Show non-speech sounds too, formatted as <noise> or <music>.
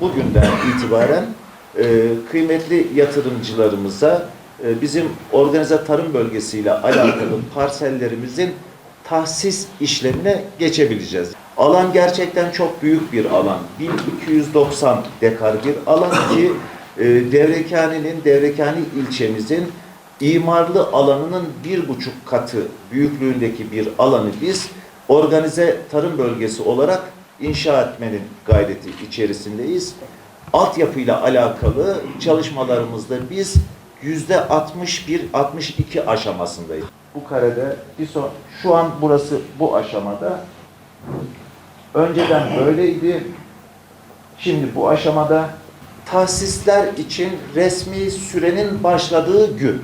bugünden itibaren e, kıymetli yatırımcılarımıza e, bizim organize tarım bölgesiyle alakalı <clears throat> parsellerimizin tahsis işlemine geçebileceğiz. Alan gerçekten çok büyük bir alan. 1290 dekar bir alan ki e, Devrekhane'nin, Devrekhane ilçemizin imarlı alanının bir buçuk katı büyüklüğündeki bir alanı biz organize tarım bölgesi olarak inşa etmenin gayreti içerisindeyiz. Altyapıyla alakalı çalışmalarımızda biz yüzde 61 62 aşamasındayız. Bu karede bir son şu an burası bu aşamada önceden böyleydi. Şimdi bu aşamada tahsisler için resmi sürenin başladığı gün